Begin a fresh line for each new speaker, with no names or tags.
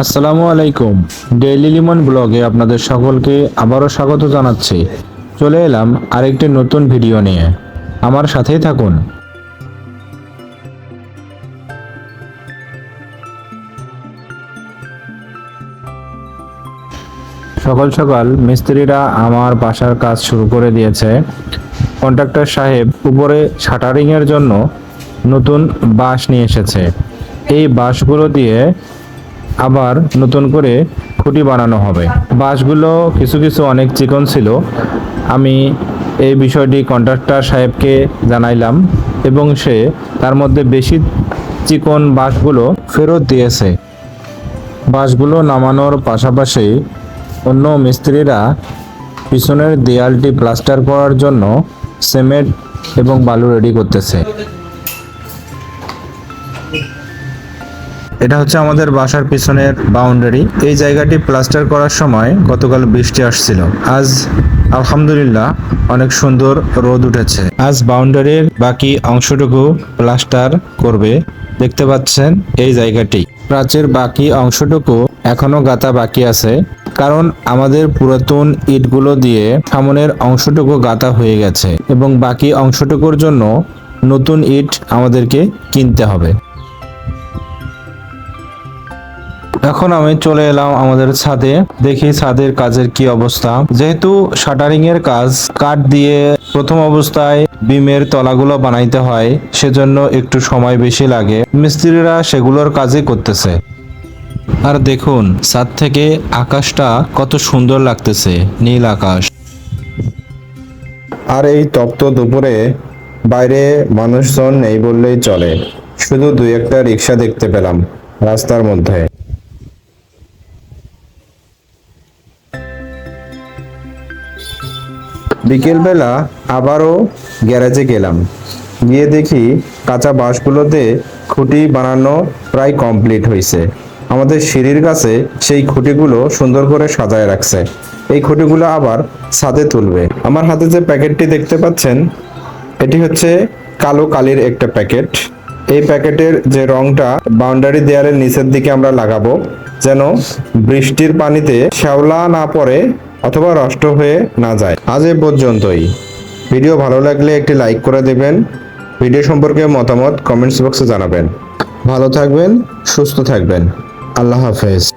আসসালামু আলাইকুম। ডেইলি লিমন ব্লগে আপনাদের সকলকে আবারও স্বাগত জানাচ্ছি। চলে এলাম আরেকটি নতুন ভিডিও নিয়ে। আমার সাথেই থাকুন। সকাল সকাল মিস্ত্রিরা আমার বাসার কাজ শুরু করে দিয়েছে। কন্ট্রাক্টর সাহেব উপরে শাটারিং এর জন্য নতুন বাঁশ নিয়ে এসেছে। এই বাঁশগুলো দিয়ে আবার নতুন করে খুঁটি বানানো হবে। বাঁশগুলো কিছু কিছু অনেক চিকন ছিল। আমি এই বিষয়টি কন্ট্রাক্টর সাহেবকে জানাইলাম এবং সে তার মধ্যে বেশি চিকন বাঁশগুলো ফেরত দিয়েছে। বাঁশগুলো নামানোর পাশাপাশি অন্য মিস্ত্রিরা পিছনের দেয়ালটি প্লাস্টার করার জন্য সিমেন্ট এবং বালু রেডি করতেছে। এটা হচ্ছে আমাদের বাসার পিছনের বাউন্ডারি এই জায়গাটি প্লাস্টার করার সময় গতকাল বৃষ্টি আসছিল। আজ আলহামদুলিল্লাহ অনেক সুন্দর রোদ উঠেছে। আজ বাউন্ডারির বাকি অংশটুকু প্লাস্টার করবে। দেখতে পাচ্ছেন এই জায়গাটি। প্রাচীর বাকি অংশটুকু এখনও গাঁথা বাকি আছে। কারণ আমাদের পুরাতন ইটগুলো দিয়ে সামনের অংশটুকু গাঁথা হয়ে গেছে। এবং বাকি অংশটুকুর জন্য নতুন ইট আমাদেরকে কিনতে হবে। এখন আমি চলে এলাম আমাদের ছাদে। দেখি ছাদের কাজের কি অবস্থা। যেহেতু শাটারিং এর কাজ, কাঠ দিয়ে প্রথম অবস্থায় বিমের তলাগুলো বানাইতে হয়, সেজন্য একটু সময় বেশি লাগে। মিস্ত্রিরা সেগুলোর কাজই করতেছে। আর দেখুন, ছাদ থেকে আকাশটা কত সুন্দর লাগতেছে, নীল আকাশ।
আর এই তপ্ত দুপুরে বাইরে মানুষজন নেই বললেই চলে। শুধু দুই একটা রিক্সা দেখতে পেলাম রাস্তার মধ্যে। বিকেলবেলা আবারও গ্যারেজে গেলাম। গিয়ে দেখি কাঁচা বাঁশগুলোতে খুঁটি বানানো প্রায় কমপ্লিট হয়েছে। আমাদের সিঁড়ির কাছে সেই খুঁটিগুলো সুন্দর করে সাজায় রাখছে। এই খুঁটিগুলো আবার ছাদে তুলবে। আমার হাতে যে প্যাকেটটি দেখতে পাচ্ছেন, এটি হচ্ছে কালো কালির একটা প্যাকেট। এই প্যাকেটের যে রংটা বাউন্ডারি দেয়ালের নিচের দিকে আমরা লাগাবো, যেন বৃষ্টির পানিতে শ্যাওলা না পড়ে অথবা নষ্ট হয়ে না যায়। আজ এ পর্যন্তই। ভিডিও ভালো লাগলে একটি লাইক করে দেবেন। ভিডিও সম্পর্কে মতামত কমেন্টস বক্সে জানাবেন। ভালো থাকবেন, সুস্থ থাকবেন। আল্লাহ হাফেজ।